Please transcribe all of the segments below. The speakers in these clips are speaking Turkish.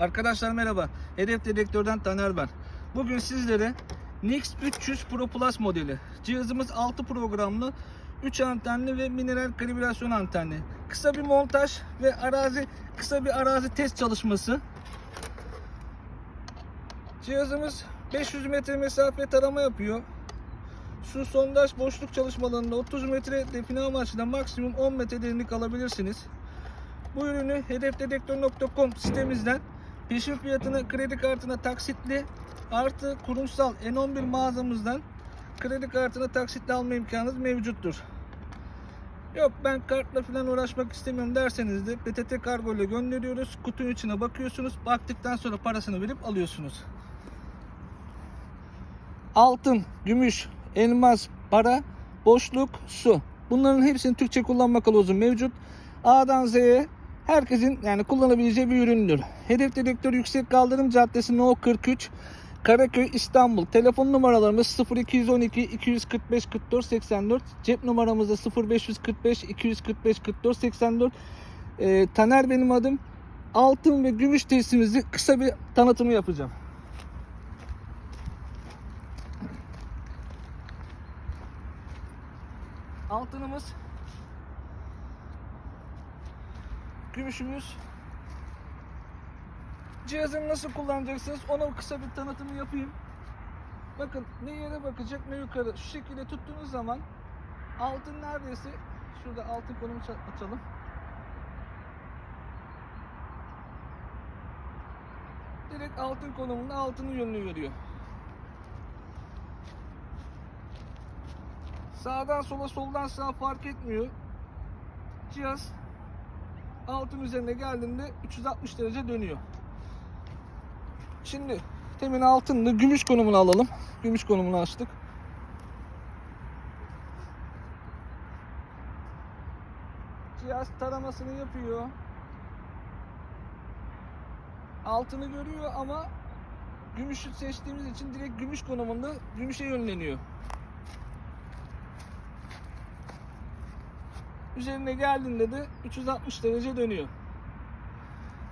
Arkadaşlar merhaba. Hedef Dedektör'den Taner ben. Bugün sizlere Nix 300 Pro Plus modeli. Cihazımız 6 programlı, 3 antenli ve mineral kalibrasyon antenli. Kısa bir montaj ve arazi kısa bir arazi test çalışması. Cihazımız 500 metre mesafe tarama yapıyor. Su sondaj boşluk çalışmalarında 30 metre define amaçlı maksimum 10 metre derinlik alabilirsiniz. Bu ürünü hedefdedektör.com sitemizden peşin fiyatına kredi kartına taksitli artı kurumsal N11 mağazamızdan kredi kartına taksitli alma imkanınız mevcuttur. Yok ben kartla falan uğraşmak istemiyorum derseniz de PTT kargo ile gönderiyoruz. Kutunun içine bakıyorsunuz. Baktıktan sonra parasını verip alıyorsunuz. Altın, gümüş, elmas, para, boşluk, su. Bunların hepsinin Türkçe kullanma kılavuzu mevcut. A'dan Z'ye herkesin yani kullanabileceği bir üründür. Hedef dedektör Yüksek Kaldırım Caddesi No 43 Karaköy İstanbul. Telefon numaralarımız 0212 245 44 84. Cep numaramız da 0545 245 44 84. Ee, Taner benim adım. Altın ve gümüş testimizi kısa bir tanıtımı yapacağım. Altınımız gümüşümüz. Cihazını nasıl kullanacaksınız? Onu kısa bir tanıtımı yapayım. Bakın ne yere bakacak ne yukarı. Şu şekilde tuttuğunuz zaman altın neredeyse şurada altın konumu ça- açalım. Direkt altın konumunda altının yönünü veriyor. Sağdan sola soldan sağa fark etmiyor. Cihaz altın üzerine geldiğinde 360 derece dönüyor. Şimdi temin altınını gümüş konumunu alalım. Gümüş konumunu açtık. Cihaz taramasını yapıyor. Altını görüyor ama gümüşü seçtiğimiz için direkt gümüş konumunda gümüşe yönleniyor. Üzerine geldiğinde de 360 derece dönüyor.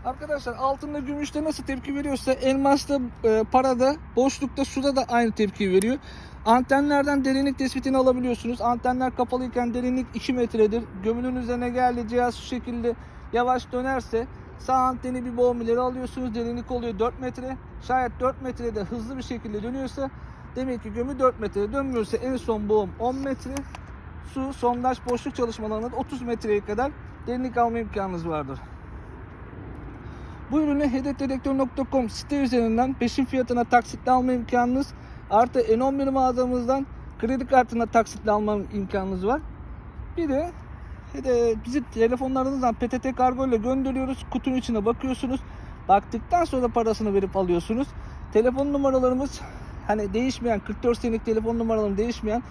Arkadaşlar altında gümüşte nasıl tepki veriyorsa elmasta, e, parada, boşlukta, suda da aynı tepki veriyor. Antenlerden derinlik tespitini alabiliyorsunuz. Antenler kapalıyken derinlik 2 metredir. Gömülün üzerine geldi cihaz şu şekilde yavaş dönerse sağ anteni bir boğum ileri alıyorsunuz. Derinlik oluyor 4 metre. Şayet 4 metrede hızlı bir şekilde dönüyorsa demek ki gömü 4 metrede dönmüyorsa en son boğum 10 metre su, sondaj, boşluk çalışmalarında 30 metreye kadar derinlik alma imkanınız vardır. Bu ürünü hedefdedektör.com site üzerinden peşin fiyatına taksitle alma imkanınız artı N11 mağazamızdan kredi kartına taksitle alma imkanınız var. Bir de bizi telefonlarınızdan PTT kargo ile gönderiyoruz. Kutunun içine bakıyorsunuz. Baktıktan sonra parasını verip alıyorsunuz. Telefon numaralarımız hani değişmeyen 44 senelik telefon numaralarım değişmeyen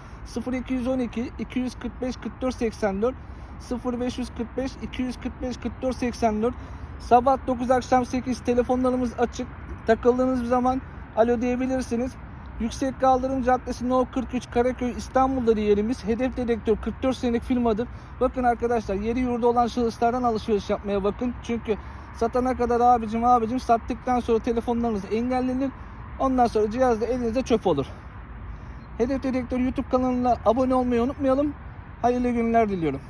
0212 245 44 84 0545 245 44 84 Sabah 9 akşam 8 telefonlarımız açık. Takıldığınız bir zaman alo diyebilirsiniz. Yüksek Kaldırım Caddesi No 43 Karaköy İstanbul'da yerimiz. Hedef Dedektör 44 senelik firmadır. Bakın arkadaşlar yeri yurdu olan şahıslardan alışveriş yapmaya bakın. Çünkü satana kadar abicim abicim sattıktan sonra telefonlarınız engellenir. Ondan sonra cihaz da elinizde çöp olur. Hedef Dedektör YouTube kanalına abone olmayı unutmayalım. Hayırlı günler diliyorum.